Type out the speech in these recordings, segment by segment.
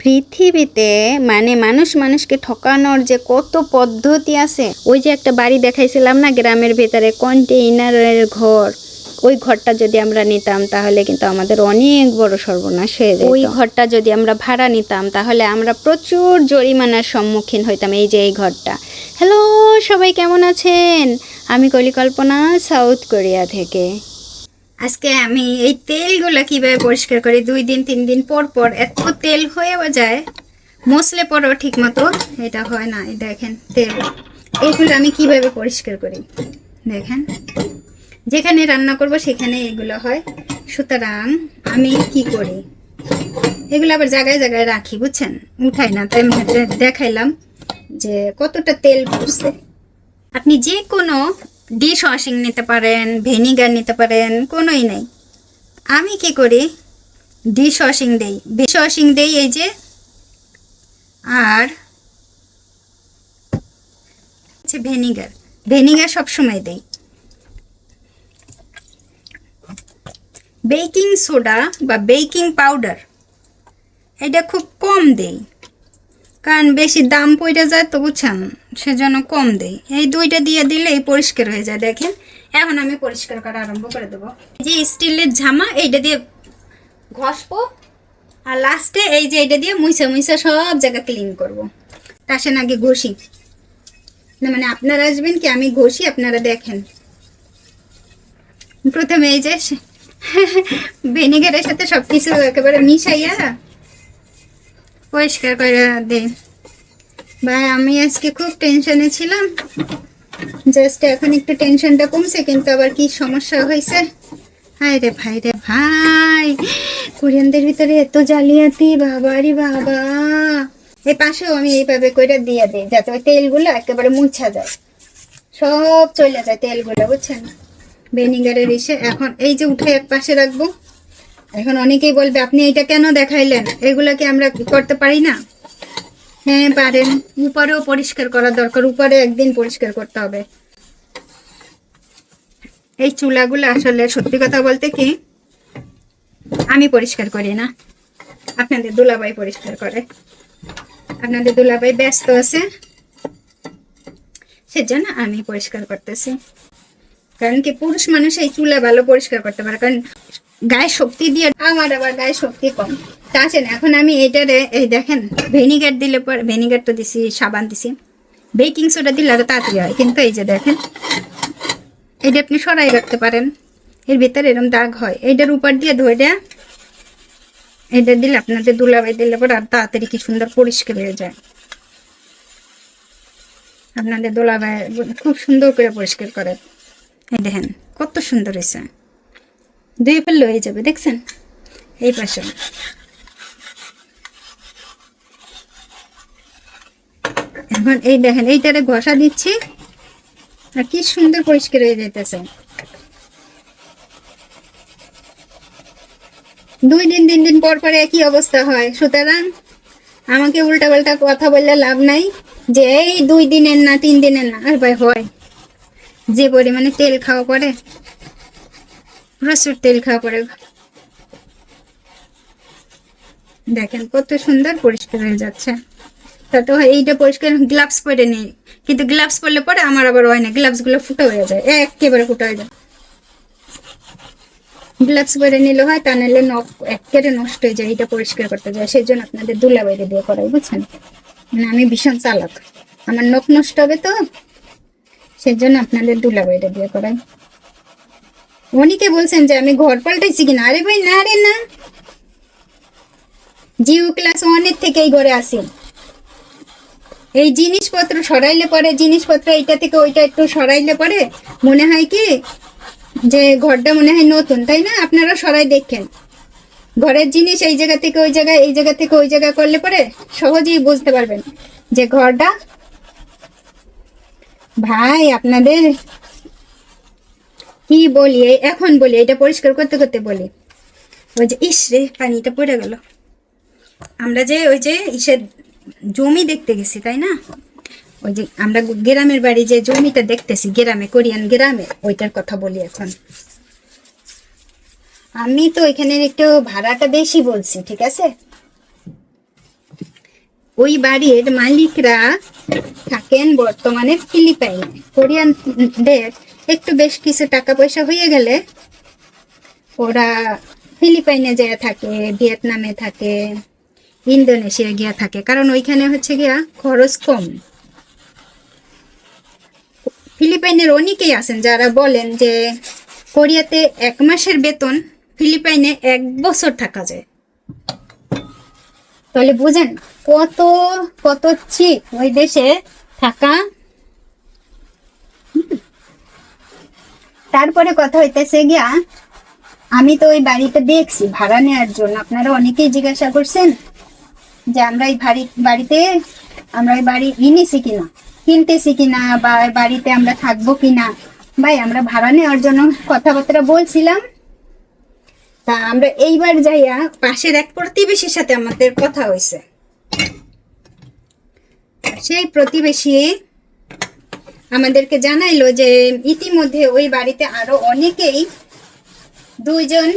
পৃথিবীতে মানে মানুষ মানুষকে ঠকানোর যে কত পদ্ধতি আছে, ওই যে একটা বাড়ি দেখাইছিলাম না গ্রামের ভেতরে, কন্টেইনারের ঘর, ওই ঘরটা যদি আমরা নিতাম তাহলে কিন্তু আমাদের অনেক বড় সর্বনাশ হয়ে যেত। ওই ঘরটা যদি আমরা ভাড়া নিতাম তাহলে আমরা প্রচুর জরিমানার সম্মুখীন হইতাম এই যে এই ঘরটা। হ্যালো সবাই কেমন আছেন? আমি কলিকল্পনা সাউথ কোরিয়া থেকে। আজকে আমি এই তেলগুলো কীভাবে পরিষ্কার করি? দুই দিন, তিন দিন পর পর এত তেল হয়েও যায় মশলে পরও ঠিক মতো এটা হয় না। দেখেন তেল। এগুলো আমি কীভাবে পরিষ্কার করি? দেখেন। যেখানে রান্না করব সেখানে এগুলো হয়। সুতরাং আমি কি করি? এগুলো আবার জায়গায় জায়গায় রাখি, বুঝছেন? উঠাই না, তাই দেখাইলাম যে কতটা তেল পড়ছে। আপনি যে কোনো ডিশ ওয়াশিং নিতে পারেন, ভিনিগার নিতে পারেন, কোনোই নেই। আমি কি করি? ডিশ ওয়াশিং দেই। ডিশ ওয়াশিং দেই এই যে, আর হচ্ছে ভিনিগার। ভিনিগার সবসময় দেই। বেকিং সোডা বা বেকিং পাউডার, এটা খুব কম দেই। কারণ বেশি দাম পড়ে যায় তো বুঝছেন? সেজন্য কম দেই। এই দুইটা দিয়ে দিলেই পরিষ্কার হয়ে যায়, দেখেন। এখন আমি পরিষ্কার করা আরম্ভ করে দেবো। এই যে স্টিলের ঝামা, এইটা দিয়ে ঘষবো। আর লাস্টে এই যে এইটা দিয়ে মুইসা মুইসা সব জায়গা ক্লিন করব। তার সে আগে ঘষি। না মানে আপনারা আসবেন কি, আমি ঘষি, আপনারা দেখেন। প্রথমে এই যে ভিনেগারের সাথে সব কিছু একেবারে মিশাইয়া পরিষ্কার করে দে। ভাই, আমি আজকে খুব টেনশনে ছিলাম। জাস্ট এখন একটু টেনশনটা কমছে, কিন্তু আবার কি সমস্যা হয়েছে? হায় রে ভাই রে ভাই, কোরিয়ানদের ভিতরে এত জালিয়াতি বাবা রে বাবা। এই পাশেও আমি এইভাবে করে দিয়ে দিই, যাতে ওই তেলগুলো একেবারে মুছা যায়। সব চলে যায় তেলগুলো, বুঝছেন? ভিনিগারের ইসে এখন এই যে উঠে এক পাশে রাখব। এখন অনেকেই বলবে, আপনি এটা কেন দেখাইলেন? এগুলা কি আমরা করতে পারি না? হ্যাঁ পারেন। উপরেও পরিষ্কার করা দরকার। উপরে একদিন পরিষ্কার করতে হবে। এই চুলাগুলো আসলে সত্যি কথা বলতে কি, আমি পরিষ্কার করি না। আপনাদের দুলাভাই পরিষ্কার করে। আপনাদের দুলাভাই ব্যস্ত আছে। সেজন্য আমি পরিষ্কার করতেছি। কারণ কি, পুরুষ মানুষ এই চুলা ভালো পরিষ্কার করতে পারে। কারণ গায়ে শক্তি দিয়ে, আমার আবার গায়ে শক্তি কম। তা আছেন, এখন আমি এটারে এই দেখেন, ভেনিগার দিলে পর, ভিনিগার তো দিছি, সাবান দিছি। বেকিং সোডা দিলে আরও তাড়াতাড়ি হয়, কিন্তু এই যে দেখেন এটা আপনি সরাই রাখতে পারেন, এর ভিতরে এরকম দাগ হয়। এইটার উপর দিয়ে ধরে এটা দিলে আপনাদের দুলাবাই দিলে পর আর তাড়াতাড়ি কি সুন্দর পরিষ্কার হয়ে যায়। আপনাদের দোলাভাই খুব সুন্দর করে পরিষ্কার করে। এই দেখেন, কত সুন্দর হয়েছে দুই ফেললে হয়ে যাবে, দেখছেন? এই পাশে। এখন এই দেখেন, এইটারে ঘষা দিচ্ছি। আর কি সুন্দর পরিষ্কার হয়ে যাইতেছে। দুই দিন, তিন দিন পর পরে একই অবস্থা হয়। সুতরাং আমাকে উল্টা পাল্টা কথা বললে লাভ নাই যে এই দুই দিনের না, তিন দিনের না, আর ভাই হয়। যে পরিমাণে তেল খাওয়া পরে প্রচুর তেল খাওয়া পরে। দেখেন কত সুন্দর পরিষ্কার হয়ে যাচ্ছে। তো এইটা পরিষ্কার গ্লাভস পরে নেই। কিন্তু গ্লাভস পরলে পরে আমার আবার হয় না গ্লাভসগুলো ফুটো হয়ে যায়, একেবারে ফুটো হয়ে যায়। গ্লাভস পরে নিলে হয়, তা নিলে নখ একেবারে নষ্ট হয়ে যায় এটা পরিষ্কার করতে যায়। সেই জন্য আপনাদের দুলা বাইরে দিয়ে করাই, বুঝছেন? মানে আমি ভীষণ চালাক। আমার নখ নষ্ট হবে তো সেই জন্য আপনাদের দুলা বাইরে দিয়ে করাই। অনেকে বলছেন যে আমি ঘর পাল্টাইছি কিনা? আরে ভাই, না রে, না। জিও ক্লাস ওয়ানের থেকে এই ঘরে আসি। এই জিনিসপত্র সরাইলে পরে, জিনিসপত্র এইটা থেকে ওইটা একটু সরাইলে পরে মনে হয় কি যে ঘরটা মনে হয় নতুন, তাই না? আপনারা সরাই দেখেন। ঘরের জিনিস এই জায়গা থেকে ওই জায়গায়, এই জায়গা থেকে ওই জায়গা করলে পরে সহজেই বুঝতে পারবেন যে ঘরটা ভাই, আপনাদের কি বলি এখন বলি এটা পরিষ্কার করতে করতে বলি। ওই যে, ইস রে, পানিটা পড়ে গেল। আমরা যে ওই যে ইসের জমি দেখতে গেছি, তাই না? ওই যে আমরা গ্রামের বাড়ি যে জমিটা দেখতেছি, গ্রামে, কোরিয়ান গ্রামে, ওইটার কথা বলি এখন। আমি তো এখানে একটু ভাড়াটা বেশি বলছি, ঠিক আছে? ওই বাড়ির মালিকরা থাকেন বর্তমানে ফিলিপাইনে। কোরিয়ানদের একটু বেশ কিছু টাকা পয়সা হয়ে গেলে ওরা ফিলিপাইনে যায় থাকে, ভিয়েতনামে থাকে, ইন্দোনেশিয়া গিয়া থাকে। কারণ ওইখানে হচ্ছে গিয়া খরচ কম। ফিলিপাইনের অনেকেই আছেন যারা বলেন যে কোরিয়াতে এক মাসের বেতন ফিলিপাইনে এক বছর থাকা যায়। তাহলে বুঝেন কত কত চিপ ওই দেশে থাকা। তারপরে কথা হইতেছে গিয়া, আমি তো ওই বাড়িটা দেখছি, ভাড়া নেওয়ার জন্য। আপনারা অনেকেই জিজ্ঞাসা করছেন যে আমরা এই বাড়ি বাড়িতে, আমরা এই বাড়ি নিছি কিনা, কিনতেছি কিনা, বা বাড়িতে আমরা থাকব কিনা। ভাই, আমরা ভাড়া নেওয়ার জন্য কথাবার্তা বলছিলাম। তা আমরা এইবার যাইয়া পাশের এক প্রতিবেশীর সাথে আমাদের কথা হয়েছে সেই প্রতিবেশী আমাদেরকে জানাইলো যে ইতিমধ্যে ওই বাড়িতে আরও অনেকেই দুইজন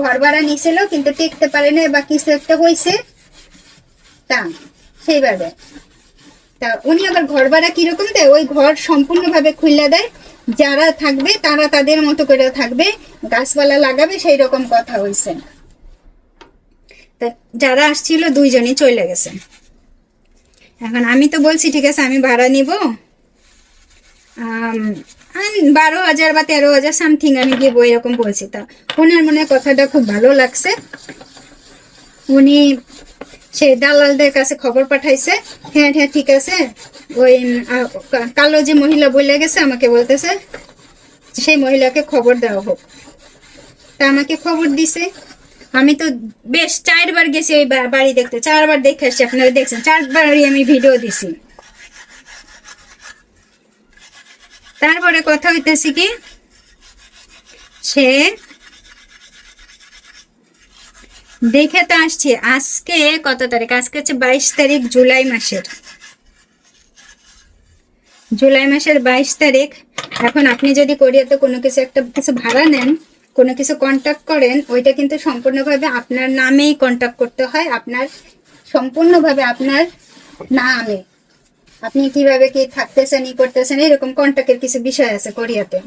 ঘর ভাড়া নিছিল, কিন্তু টিকতে পারে না বা কিছু একটা হয়েছে তা, সেইভাবে। তা উনি আবার ঘর ভাড়া কীরকম দেয়? ওই ঘর সম্পূর্ণভাবে খুললা দেয়। যারা থাকবে, তারা তাদের মতো করে থাকবে। গাছপালা লাগাবে, সেই রকম কথা হয়েছে তা যারা আসছিল, দুইজনই চলে গেছে। এখন আমি তো বলছি, ঠিক আছে, আমি ভাড়া নিব। বারো হাজার বা তেরো হাজার সামথিং আমি দিব এরকম বলছি তা ওনার মনে কথাটা খুব ভালো লাগছে। উনি সে দালালদের কাছে খবর পাঠাইছে। হ্যাঁ হ্যাঁ ঠিক আছে। ওই কালো যে মহিলা বলে গেছে আমাকে বলতেছে, সেই মহিলাকে খবর দেওয়া হোক। তা আমাকে খবর দিছে। আমি তো বেশ চারবার গেছি ওই বাড়ি দেখতে। চারবার দেখে আসছি, আপনারা দেখছেন। চারবারই আমি ভিডিও দিছি। তারপরে কথা হইতেছি কি? সে দেখে তো আসছি, আজকে কত তারিখ? আজকে হচ্ছে বাইশ তারিখ জুলাই মাসের। জুলাই মাসের বাইশ তারিখ। এখন আপনি যদি কোরিয়াতে কোনো কিছু একটা কিছু ভাড়া নেন, কোনো কিছু কন্ট্যাক্ট করেন, ওইটা কিন্তু সম্পূর্ণভাবে আপনার নামেই কন্ট্যাক্ট করতে হয়। আপনার সম্পূর্ণভাবে আপনার নামে। আপনি কীভাবে কি থাকতেছেন, ই করতেছেন, এরকম কন্ট্যাক্টের কিছু বিষয় আছে কোরিয়াতে।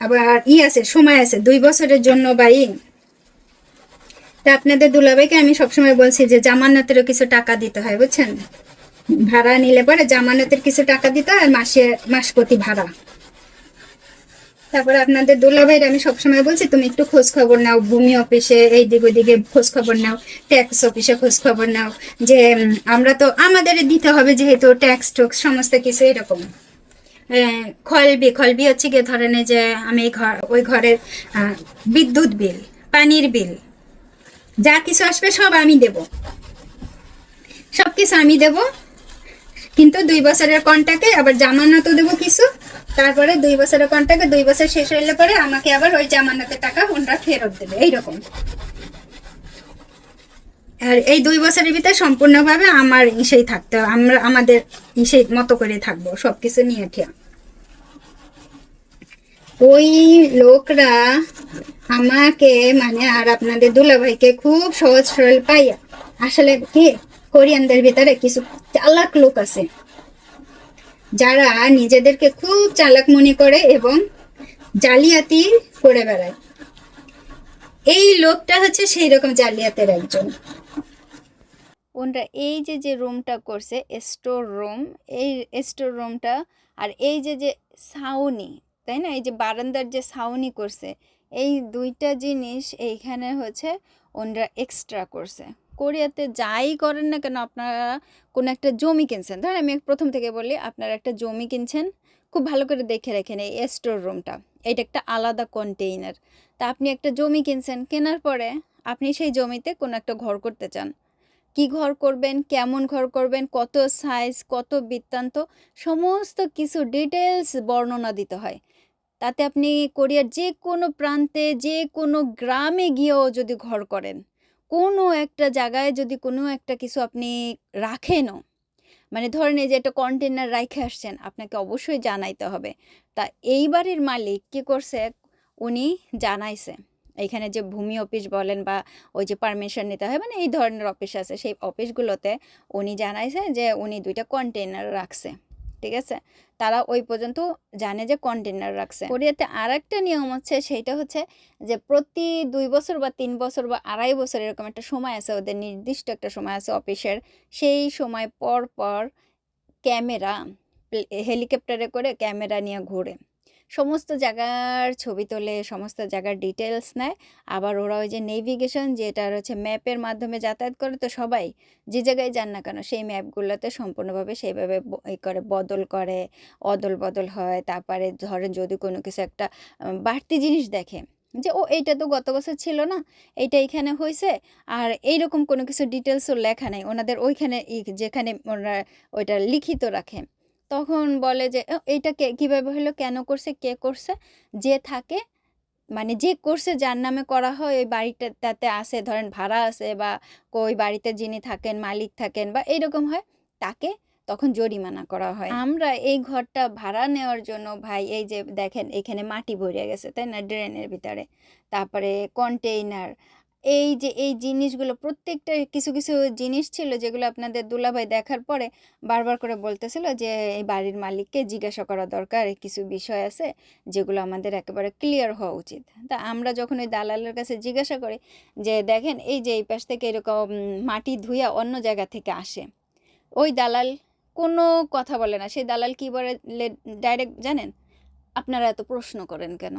আবার ই আছে, সময় আছে, দুই বছরের জন্য বা ই। তা আপনাদের দুলাভাইকে আমি সবসময় বলছি যে জামানতেরও কিছু টাকা দিতে হয়, বুঝছেন? ভাড়া নিলে পরে জামানতের কিছু টাকা দিতে হয়, মাসে মাস প্রতি ভাড়া। তারপরে আপনাদের দুলাভাইয়ের আমি সবসময় বলছি, তুমি একটু খোঁজ খবর নাও, ভূমি অফিসে এই দিক ওদিকে খোঁজ খবর নাও, ট্যাক্স অফিসে খোঁজ খবর নাও, যে আমরা তো আমাদের দিতে হবে যেহেতু ট্যাক্স টুক্স, সমস্ত কিছু এরকম। খলবি খলবি হচ্ছে গিয়ে ধরেন এই যে, আমি ঘর, ওই ঘরের বিদ্যুৎ বিল, পানির বিল, যা কিছু আসবে সব আমি দেব। সব কিছু আমি দেব কিন্তু দুই বছরের কন্টাকে আবার জামানতও দেবো কিছু। তারপরে দুই বছরের কন্টাকে দুই বছর শেষ হইলে পরে আমাকে আবার ওই জামানতের টাকা ওনারা ফেরত দেবে, এইরকম। আর এই দুই বছরের ভিতরে সম্পূর্ণভাবে আমার ইসেই থাকতে হবে, আমরা আমাদের ইসেই মতো করে থাকব, সবকিছু নিয়ে ঠিয়া। ওই লোকরা আমাকে মানে আর আপনাদের দুলাভাইকে খুব সহজ সরল পাইয়া। আসলে কি? কোরিয়ানদের ভিতরে কিছু চালাক লোক আছে। যারা নিজেদেরকে খুব চালাক মনে করে এবং জালিয়াতি করে বেড়ায়। এই লোকটা হচ্ছে সেই রকম জালিয়াতের একজন। ওনরা এই যে যে রুমটা করছে, স্টোর রুম, এই স্টোর রুমটা আর এই যে যে ছাউনি, তাই না? এই যে বারান্দার যে ছাউনি করছে, এই দুইটা জিনিস এইখানে হচ্ছে ওনরা এক্সট্রা করছে। কোরিয়াতে যাই করেন না কেন আপনারা কোনো একটা জমি কিনছেন। ধরেন আমি প্রথম থেকে বলি, আপনারা একটা জমি কিনছেন, খুব ভালো করে দেখে রাখেন এই স্টোর রুমটা। এটা একটা আলাদা কন্টেইনার। তা আপনি একটা জমি কিনছেন, কেনার পরে আপনি সেই জমিতে কোনো একটা ঘর করতে চান। কি ঘর করবেন, কেমন ঘর করবেন, কত সাইজ কত বৃত্তান্ত, সমস্ত কিছু ডিটেলস বর্ণনা দিতে হয়। তাতে আপনি কোরিয়ার যে কোনো প্রান্তে, যে কোনো গ্রামে গিয়েও যদি ঘর করেন কোনো একটা জায়গায় যদি কোনো একটা কিছু আপনি রাখেনও মানে ধরেন এই যে একটা কন্টেনার রাইখে আসছেন, আপনাকে অবশ্যই জানাইতে হবে। তা এই বাড়ির মালিক কী করছে? উনি জানাইছে এইখানে যে ভূমি অফিস বলেন বা ওই যে পারমিশন নিতে হয় মানে এই ধরনের অফিস আছে, সেই অফিসগুলোতে উনি জানাইছে যে উনি দুইটা কন্টেনার রাখছে। ঠিক আছে? তারা ওই পর্যন্ত জানে যে কন্টেনার রাখছে। কোরিয়াতে আর একটা নিয়ম হচ্ছে, সেইটা হচ্ছে যে প্রতি দুই বছর বা তিন বছর বা আড়াই বছর এরকম একটা সময় আছে, ওদের নির্দিষ্ট একটা সময় আছে অফিসের। সেই সময় পর পর ক্যামেরা হেলিকপ্টারে করে ক্যামেরা নিয়ে ঘোরে। সমস্ত জায়গার ছবি তোলে, সমস্ত জায়গার ডিটেলস নেয়। আবার ওরা ওই যে নেভিগেশন যেটা হচ্ছে ম্যাপের মাধ্যমে যাতায়াত করে, তো সবাই যে জায়গায় যান না কেন সেই ম্যাপগুলোতে সম্পূর্ণভাবে সেইভাবে ই করে, বদল করে, অদল বদল হয়। তারপরে ধরেন যদি কোনো কিছু একটা বাড়তি জিনিস দেখে যে, ও, এইটা তো গত বছর ছিল না, এইটা এখানে হয়েছে আর এইরকম কোনো কিছু ডিটেলসও লেখা নেই। ওনাদের ওইখানে যেখানে ওনারা ওইটা লিখিত রাখে। তখন বলে যে "ও, এইটা কে কীভাবে হলো কেন করছে কে করছে? যে থাকে মানে যে করছে যার নামে করা হয় ওই বাড়িটা তাতে আসে ধরেন ভাড়া আছে বা ওই বাড়িতে যিনি থাকেন মালিক থাকেন বা এইরকম হয় তাকে তখন জরিমানা করা হয়। আমরা এই ঘরটা ভাড়া নেওয়ার জন্য ভাই এই যে দেখেন এখানে মাটি ভরে গেছে তাই না? ড্রেনের ভিতরে। তারপরে কন্টেইনার এই যে, এই জিনিসগুলো, প্রত্যেকটা কিছু কিছু জিনিস ছিল যেগুলো আপনাদের দুলাভাই দেখার পরে বারবার করে বলতেছিল যে, এই বাড়ির মালিককে জিজ্ঞাসা করা দরকার কিছু বিষয় আছে যেগুলো আমাদের একেবারে ক্লিয়ার হওয়া উচিত। তা আমরা যখন ওই দালালের কাছে জিজ্ঞাসা করি যে, দেখেন, এই যে এই পাশ থেকে এরকম মাটি ধুইয়া অন্য জায়গা থেকে আসে। ওই দালাল কোনো কথা বলে না। সেই দালাল কী বলে ডাইরেক্ট জানেন? আপনারা এত প্রশ্ন করেন কেন?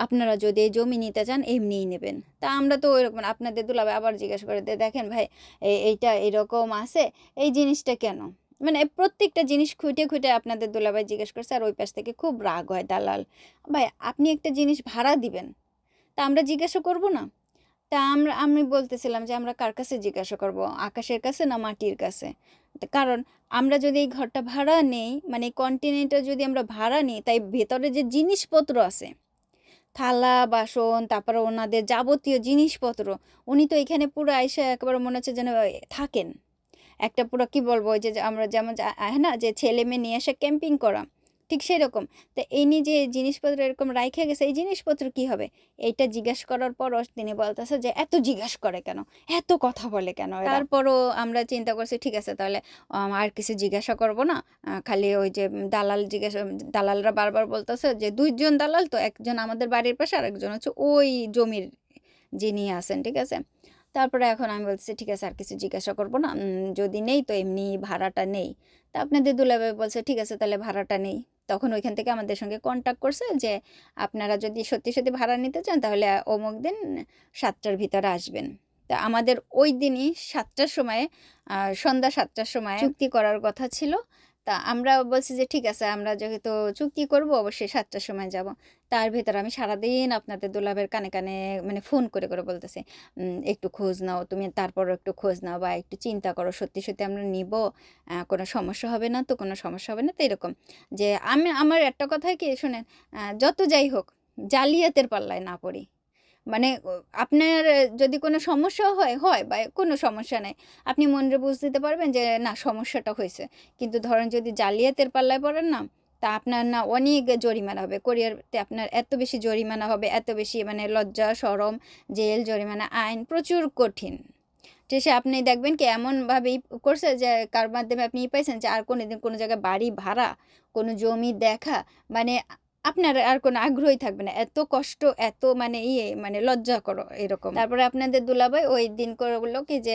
আপনারা যদি এই জমি নিতে চান, এমনিই নেবেন। তা আমরা তো ওইরকম না। আপনাদের দুলাভাই আবার জিজ্ঞাসা করে "দে- দেখেন ভাই এইটা এরকম আছে, এই জিনিসটা কেন? মানে প্রত্যেকটা জিনিস খুঁটে খুঁটে আপনাদের দুলাভাই জিজ্ঞেস করছে, আর ওই পাশ থেকে খুব রাগ হয় দালাল। ভাই, আপনি একটা জিনিস ভাড়া দিবেন? তা আমরা জিজ্ঞাসা করব না। তা আমরা, আমি বলতেছিলাম যে আমরা কার কাছে জিজ্ঞাসা করব, আকাশের কাছে না মাটির কাছে? কারণ আমরা যদি এই ঘরটা ভাড়া নেই মানে কন্টিনেন্টটা যদি আমরা ভাড়া নিই, তাই ভেতরে যে জিনিসপত্র আছে থালা, বাসন, তারপরে ওনাদের যাবতীয় জিনিসপত্র, উনি তো এখানে পুরো আইসা একেবারে মনে হচ্ছে যেন থাকেন। একটা পুরো কি বলব যে আমরা যেমন হ্যাঁ না, যে ছেলে মেয়ে নিয়ে এসে ক্যাম্পিং করা। ঠিক সেরকম। তো ইনি যে জিনিসপত্র এরকম রাইখে গেছে, এই জিনিসপত্র কি হবে? এইটা জিজ্ঞাসা করার পর তিনি বলতেছে যে, এত জিজ্ঞাসা করে কেন? এত কথা বলে কেন তারপরও আমরা চিন্তা করছি, ঠিক আছে, তাহলে আর কিছু জিজ্ঞাসা করব না। খালি ওই যে দালাল জিজ্ঞাসা, দালালরা বারবার বলতেছে যে, দুইজন দালাল তো, একজন আমাদের বাড়ির পাশে আর একজন হচ্ছে ওই জমির যিনি আছেন, ঠিক আছে? তারপরে এখন আমি বলছি ঠিক আছে, আর কিছু জিজ্ঞাসা করব না। যদি নেই তো এমনি ভাড়াটা নেই। তা আপনাদের দুলাভাই বলছে, ঠিক আছে, তাহলে ভাড়াটা নেই। তখন ওইখান থেকে আমাদের সঙ্গে কন্ট্যাক্ট করছে যে, আপনারা যদি সত্যি সত্যি ভাড়া নিতে চান, তাহলে অমুক দিন সাতটার ভিতরে আসবেন। তা আমাদের ওই দিনই সাতটার সময়ে সন্ধ্যা সাতটার সময় চুক্তি করার কথা ছিল। তা আমরা বলছি যে, ঠিক আছে, আমরা যেহেতু চুক্তি করব, অবশ্যই সাতটার সময় যাব। তার ভেতর আমি সারাদিন আপনাদের দুলাভের কানে কানে মানে ফোন করে করে বলতেছি একটু খোঁজ নাও, তুমি তারপর একটু খোঁজ নাও বা একটু চিন্তা করো, সত্যি সত্যি আমরা নিব কোনো সমস্যা হবে না তো, কোনো সমস্যা হবে না। তো এরকম যে, আমি, আমার একটা কথাই কি, শোনেন যত যাই হোক, জালিয়াতের পাল্লায় না পড়ি। মানে আপনার, যদি কোনো সমস্যা হয় হয় বা কোনো সমস্যা নেই, আপনি মনে বুঝ দিতে পারবেন যে, না, সমস্যাটা হয়েছে কিন্তু ধরেন যদি জালিয়াতের পাল্লায় পড়েন না, তা আপনার না অনেক জরিমানা হবে। কোরিয়ারতে আপনার এত বেশি জরিমানা হবে, এত বেশি মানে লজ্জা, সরম, জেল, জরিমানা আইন প্রচুর কঠিন। শেষে আপনি দেখবেন কি, এমনভাবেই করছে যে, কার মাধ্যমে আপনি পাইছেন যে, আর কোনো দিন কোনো জায়গায় বাড়ি ভাড়া, কোনো জমি দেখা মানে আপনার আর কোনো আগ্রহই থাকবে না। এত কষ্ট, এত মানে ইয়ে মানে লজ্জা করো এরকম। তারপরে আপনাদের দুলাভাই ওই দিন করে বলল কি যে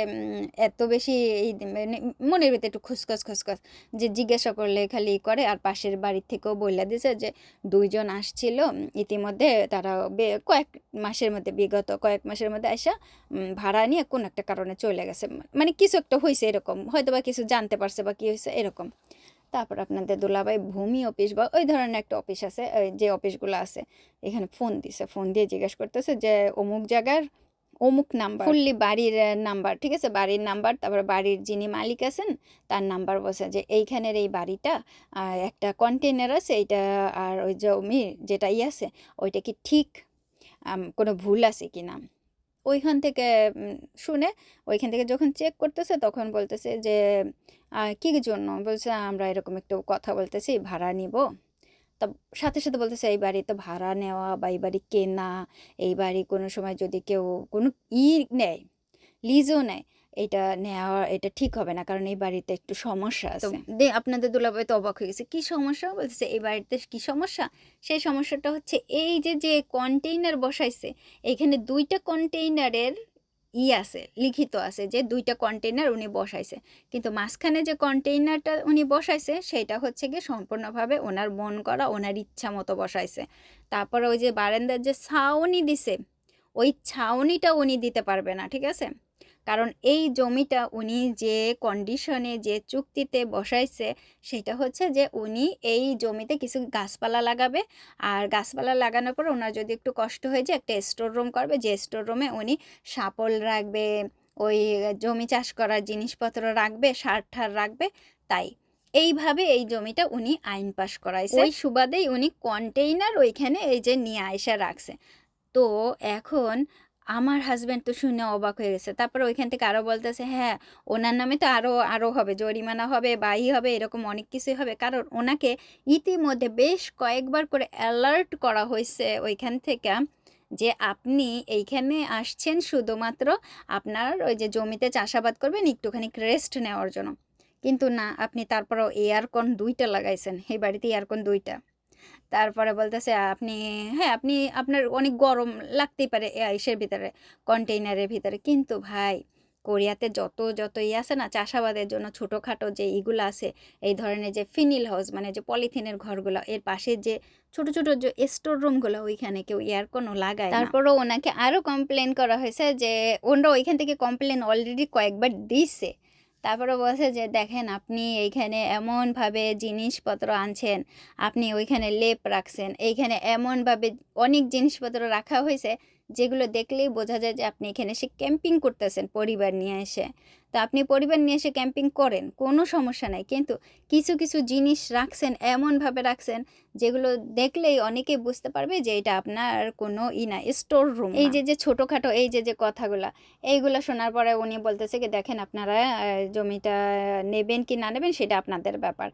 এত বেশি এই মানে মনের ভিতরে একটু খুসখস খুসখস যে জিজ্ঞাসা করলে খালি করে। আর পাশের বাড়ির থেকেও বললা দিছে যে, দুইজন আসছিল ইতিমধ্যে তারা কয়েক মাসের মধ্যে বিগত কয়েক মাসের মধ্যে আসা ভাড়া নিয়ে কোন একটা কারণে চলে গেছে। মানে কিছু একটা হয়েছে এরকম। হয়তো বা কিছু জানতে পারছে বা কি হয়েছে এরকম। তারপর আপনাদের দুলাভাই ভূমি অফিস বা ওই ধরনের একটা অফিস আছে যে অফিসগুলো আছে, এখানে ফোন দিছে। ফোন দিয়ে জিজ্ঞেস করতেছে যে, অমুক জায়গার অমুক নাম্বার। ফুললি বাড়ির নাম্বার, ঠিক আছে? বাড়ির নাম্বার, তারপর বাড়ির যিনি মালিক আছেন, তার নাম্বার বলছে যে, এইখানের এই বাড়িটা একটা কন্টেনার আছে, এইটা, আর ওই জমি যেটা ই আছে, ওইটা কি ঠিক? কোনো ভুল আছে কি না ওইখান থেকে শুনে ওইখান থেকে যখন চেক করতেছে তখন বলতেছে যে কি জন্য? বলছে, আমরা এরকম একটু কথা বলতেছি, ভাড়া নিব। তা সাথে সাথে বলতেছে, এই বাড়ি তো ভাড়া নেওয়া বা এই বাড়ি কেনা, এই বাড়ি কোনো সময় যদি কেউ কোনো ই নেয় লিজও নেয় এটা নেওয়া এটা ঠিক হবে না কারণ এই বাড়িতে একটু সমস্যা আছে। দে আপনাদের দুলাভাই তো অবাক হয়ে গেছে কি সমস্যা? বলতেছে এই বাড়িতে কি সমস্যা? সেই সমস্যাটা হচ্ছে এই যে যে কন্টেইনার বসাইছে এখানে দুইটা কন্টেইনারের ই আছে লিখিত আছে যে দুইটা কন্টেইনার উনি বসাইছে। কিন্তু মাঝখানে যে কন্টেইনারটা উনি বসাইছে সেটা হচ্ছে গিয়ে সম্পূর্ণভাবে ওনার মন করা ওনার ইচ্ছা মতো বসাইছে। তারপরে ওই যে বারান্দার যে ছাউনি দিছে ওই ছাউনিটা উনি দিতে পারবে না ঠিক আছে? কারণ এই জমিটা উনি যে কন্ডিশনে যে চুক্তিতে বসাইছে সেটা হচ্ছে যে উনি এই জমিতে কিছু গাছপালা লাগাবে। আর গাছপালা লাগানোর পর ওনার যদি একটু কষ্ট হয়ে যায় একটা স্টোর রুম করবে। যে স্টোর রুমে উনি সাপল রাখবে ওই জমি চাষ করার জিনিসপত্র রাখবে সার ঠার রাখবে তাই। এইভাবে এই জমিটা উনি আইন পাশ করাইছে। ওই সুবাদেই উনি কন্টেইনার ওইখানে এই যে নিয়ে আইসা রাখছে। তো এখন আমার হাজব্যান্ড তো শুনে অবাক হয়ে গেছে। তারপর ওইখান থেকে আরও বলতেছে হ্যাঁ ওনার নামে তো আরও আরও হবে, জরিমানা হবে বাই হবে, এরকম অনেক কিছুই হবে। কারণ ওনাকে ইতিমধ্যে বেশ কয়েকবার করে অ্যালার্ট করা হয়েছে ওইখান থেকে যে, আপনি এইখানে আসছেন শুধুমাত্র আপনার ওই যে জমিতে চাষাবাদ করবেন, একটুখানি রেস্ট নেওয়ার জন্য। কিন্তু না, আপনি তারপরও এয়ারকন দুইটা লাগাইছেন। এই বাড়িতে এয়ারকন দুইটা। তারপরে বলতেছে, আপনি হ্যাঁ আপনি, আপনার অনেক গরম লাগতেই পারে ইসের ভিতরে, কন্টেইনারের ভিতরে। কিন্তু ভাই, কোরিয়াতে যত যত ই আছে না, চাষাবাদের জন্য ছোটোখাটো যে ইগুলো আছে, এই ধরনের যে ফিনিল হাউস মানে যে পলিথিনের ঘরগুলো, এর পাশে যে ছোট ছোট যে স্টোর রুমগুলো, ওইখানে কেউ এয়ারকনও লাগায় তারপরও ওনাকে আরও কমপ্লেন করা হয়েছে যে, ওনারা ওইখান থেকে কমপ্লেন অলরেডি কয়েকবার দিছে। তারপরে বলছে যে, দেখেন, আপনি এইখানে এমনভাবে জিনিসপত্র আনছেন, আপনি ওইখানে লেপ রাখছেন, এইখানে এমনভাবে অনেক জিনিসপত্র রাখা হয়েছে যেগুলো দেখলেই বোঝা যায় যে আপনি এখানে এসে ক্যাম্পিং করতেছেন পরিবার নিয়ে এসে। তো আপনি পরিবার নিয়ে এসে ক্যাম্পিং করেন, কোনো সমস্যা নাই। কিন্তু কিছু কিছু জিনিস রাখছেন, এমনভাবে রাখছেন, যেগুলো দেখলেই অনেকে বুঝতে পারবে যে এটা আপনার কোনো ই না স্টোর রুম এই যে যে ছোটোখাটো এই যে যে কথাগুলো, এইগুলো শোনার পরে উনি বলতেছে কি, দেখেন আপনারা জমিটা নেবেন কি না নেবেন সেটা আপনাদের ব্যাপার।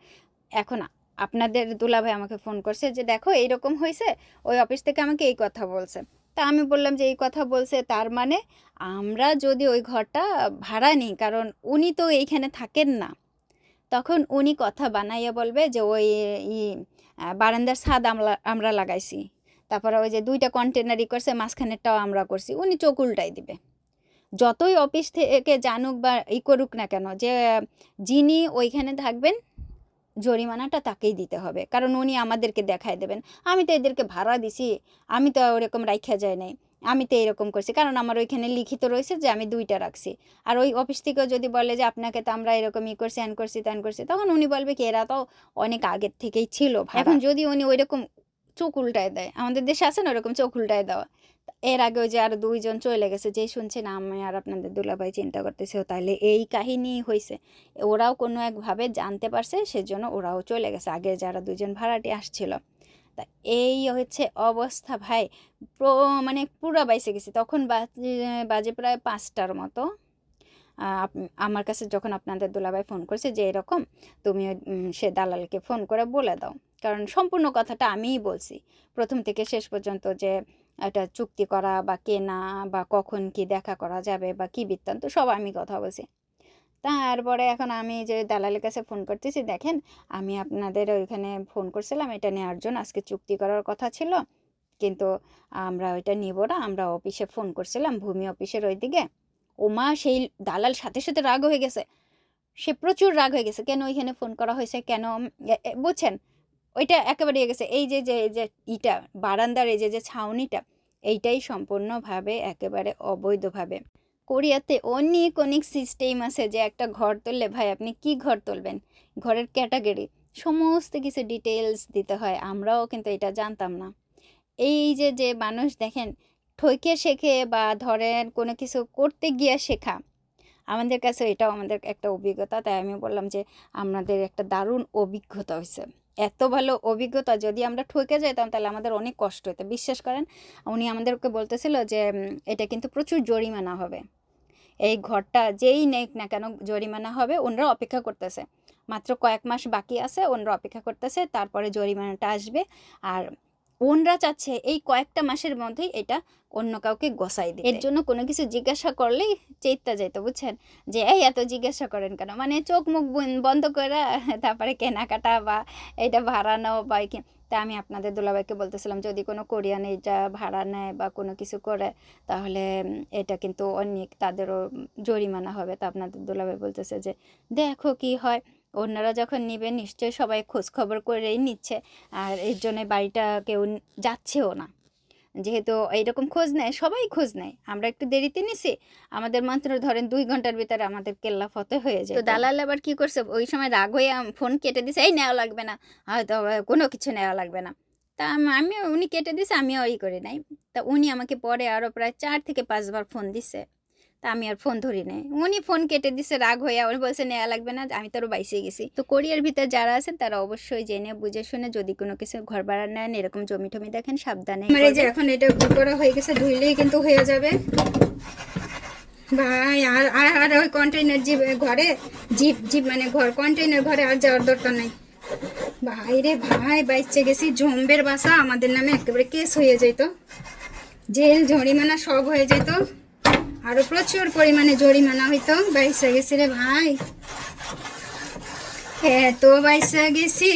এখন আপনাদের দুলাভাই আমাকে ফোন করছে যে, দেখো, এইরকম হয়েছে ওই অফিস থেকে আমাকে এই কথা বলছে। তা আমি বললাম যে, এই কথা বলছে, তার মানে আমরা যদি ওই ঘরটা ভাড়া নিই, কারণ উনি তো এইখানে থাকেন না। তখন উনি কথা বানাইয়া বলবে যে, ওই বারান্দার ছাদ আমরা আমরা লাগাইছি। তারপরে ওই যে দুইটা কন্টেনারই করছে, মাঝখানেরটাও আমরা করছি। উনি চোখ উল্টাই দিবে। যতই অফিস থেকে জানুক বা ই করুক না কেন, যে, যিনি ওইখানে থাকবেন জরিমানাটা তাকেই দিতে হবে। কারণ উনি আমাদেরকে দেখায় দেবেন। আমি তো এদেরকে ভাড়া দিছি। আমি তো ওরকম রাইখা যায় নাই। আমি তো এরকম করছি। কারণ আমার ওইখানে লিখিত রয়েছে যে আমি দুইটা রাখছি। আর ওই অফিস থেকেও যদি বলে যে আপনাকে তো আমরা এরকম ই করছি অ্যান করছি ত্যান করছি তখন উনি বলবে কি এরা তো অনেক আগের থেকেই ছিল। এখন যদি উনি ওইরকম চোখ উল্টায় দেয়। আমাদের দেশে আছে না ওরকম চোখ উল্টায় দেওয়া? এর আগে ওই যে আর দুইজন চলে গেছে যেই শুনছেন, আমি আর আপনাদের দুলাভাই চিন্তা করতেছে তাহলে এই কাহিনী হয়েছে ওরাও কোনো একভাবে জানতে পারছে, সেজন্য ওরাও চলে গেছে। আগে যারা দুজন ভাড়াটি আসছিল। তা এই হচ্ছে অবস্থা ভাই। মানে পুরা বাইসে গেছি। তখন বাজে বাজে প্রায় পাঁচটার মতো। আমার কাছে যখন আপনাদের দুলাভাই ফোন করছে যে এরকম, তুমি সে দালালকে ফোন করে বলে দাও। কারণ সম্পূর্ণ কথাটা আমিই বলছি। প্রথম থেকে শেষ পর্যন্ত যে একটা চুক্তি করা বা কেনা বা কখন কি দেখা করা যাবে বা কি বৃত্তান্ত, সব আমি কথা বলছি। তারপরে এখন আমি যে দালালের কাছে ফোন করতেছি, দেখেন আমি আপনাদের ওইখানে ফোন করছিলাম, এটা নেওয়ার জন্য আজকে চুক্তি করার কথা ছিল, কিন্তু আমরা ওইটা নিব না, আমরা অফিসে ফোন করছিলাম ভূমি অফিসের ওই দিকে ওমা, সেই দালাল সাথে সাথে রাগ হয়ে গেছে। সে প্রচুর রাগ হয়ে গেছে, কেন ওইখানে ফোন করা হয়েছে, কেন বুঝছেন? ওইটা একেবারে গেছে। এই যে যে যে ইটা, বারান্দার এই যে যে ছাউনিটা, এইটাই সম্পূর্ণভাবে একেবারে অবৈধভাবে। কোরিয়াতে অনেক অনেক সিস্টেম আছে যে একটা ঘর তুললে, ভাই, আপনি কি ঘর তুলবেন? ঘরের ক্যাটাগরি সমস্ত কিছু ডিটেলস দিতে হয়। আমরাও কিন্তু এটা জানতাম না। এই যে যে মানুষ দেখেন, ঠইকে শেখে বা ধরেন কোনো কিছু করতে গিয়ে শেখা, আমাদের কাছে এটাও আমাদের একটা অভিজ্ঞতা। তাই আমি বললাম যে, আমাদের একটা দারুণ অভিজ্ঞতা হয়েছে এত ভালো অভিজ্ঞতা যদি আমরা ঠকে যেতাম তাহলে আমাদের অনেক কষ্ট হতো বিশ্বাস করেন, উনি আমাদেরকে বলতেছিল যে এটা কিন্তু প্রচুর জরিমানা হবে। এই ঘরটা যেই নেই না কেন জরিমানা হবে, ওনারা অপেক্ষা করতেছে। মাত্র কয়েক মাস বাকি আছে, ওনারা অপেক্ষা করতেছে, তারপরে জরিমানাটা আসবে। আর ওনরা চাচ্ছে এই কয়েকটা মাসের মধ্যেই এটা অন্য কাউকে গোসাই দিতে। এর জন্য কোনো কিছু জিজ্ঞাসা করলেই চেতা যাইতো, বুঝছেন? যে, এই, এত জিজ্ঞাসা করেন কেন? মানে চোখ মুখ বন- বন্ধ করে তারপরে কেনাকাটা বা এটা ভাড়া নাও বা তা আমি আপনাদের দুলাভাইকে বলতেছিলাম, যদি কোনো কোরিয়ান এটা ভাড়া নেয় বা কোনো কিছু করে, তাহলে এটা কিন্তু অনেক তাদেরও জরিমানা হবে। তা আপনাদের দুলাভাই বলতেছে যে, দেখো কি হয় অন্যরা যখন নিবে নিশ্চয়ই সবাই খোঁজখবর করেই নিচ্ছে। আর এর জন্য বাড়িটা কেউ যাচ্ছেও না। যেহেতু এইরকম খোঁজ নেয় সবাই খোঁজ নেয়। আমরা একটু দেরিতে নিছি আমাদের মাত্র ধরেন দুই ঘণ্টার ভিতরে আমাদের কেল্লা ফতে হয়ে যায়। তো দালাল আবার কি করছে? ওই সময় রাগ হয়ে ফোন কেটে দিছে এই নেওয়া লাগবে না হয়তো কোনো কিছু নেওয়া লাগবে না। তা আম- উনি কেটে দিছে আমিও ওই করি নাই। তা উনি আমাকে পরে আরও প্রায় চার থেকে পাঁচবার ফোন দিছে। তা আমি আর ফোন ধরি নাই। উনি ফোন কেটে দিছে রাগ হয়ে উনি বলছে নেওয়া লাগবে না আমি তোর বাইসে গেছি। তো কোরিয়ার ভিতরে যারা আছেন তারা অবশ্যই জেনে বুঝে শুনে যদি কোনো কিছু ঘর ভাড়া নেন এরকম জমি টমি দেখেন সাবধানে এই যে এখন এটা করা হয়ে গেছে ধুইলেই কিন্তু হয়ে যাবে। ভাই আর আর আর ওই কন্টেইনার জিপ ঘরে জিপ জিপ মানে ঘর কন্টেইনার ঘরে আর যাওয়ার দরকার নাই। ভাই রে ভাই বাইচে গেছি জম্বের বাসা আমাদের নামে একেবারে কেস হয়ে যেত জেল জরিমানা সব হয়ে যেত আরও প্রচুর পরিমাণে জরিমানা হইতো, বাইসে গেছি রে ভাই। এত বাইসে গেছি।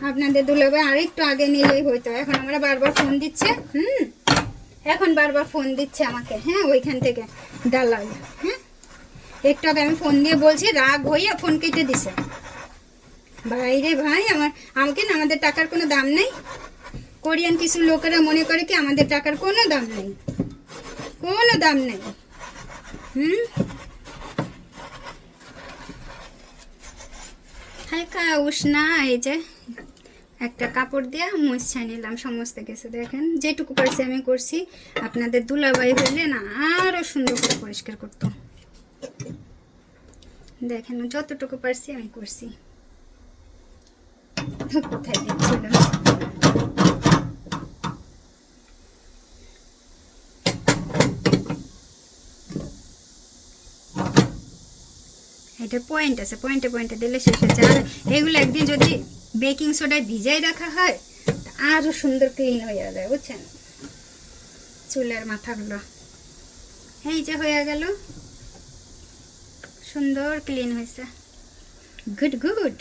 আপনাদের দুলাভাই আর একটু আগে নিলেই হইতো। এখন আমরা বারবার ফোন দিচ্ছে, হুম? এখন বারবার ফোন দিচ্ছে আমাকে হ্যাঁ ওইখান থেকে, দালাল হ্যাঁ? একটু আগে আমি ফোন দিয়ে বলছি, রাগ হইয়া ফোন কেটে দিছে। ভাই রে ভাই, আমার, আমাকে না আমাদের টাকার কোনো দাম নেই? কোরিয়ান কিছু লোকেরা মনে করে কি আমাদের টাকার কোনো দাম নেই? কোনো দাম নেই। হুম? হালকা উষ্ণা, এই যে একটা কাপড় দিয়ে মুছাই নিলাম সমস্ত কিছু, দেখেন। যেটুকু পারছি আমি করছি। আপনাদের দুলাবাই হইলে না আরও সুন্দর করে পরিষ্কার করতো। দেখেন, যতটুকু পারছি আমি করছি। কোথায় দিচ্ছিল? এটা পয়েন্ট আছে পয়েন্টে পয়েন্টে দিলে হচ্ছে আর এগুলো একদিন যদি বেকিং সোডায় ভিজাই রাখা হয় আরও সুন্দর ক্লিন হয়ে যায় বুঝছেন? চুলের মাথাগুলো। এই যে হয়ে গেল। সুন্দর ক্লিন হয়েছে। Good good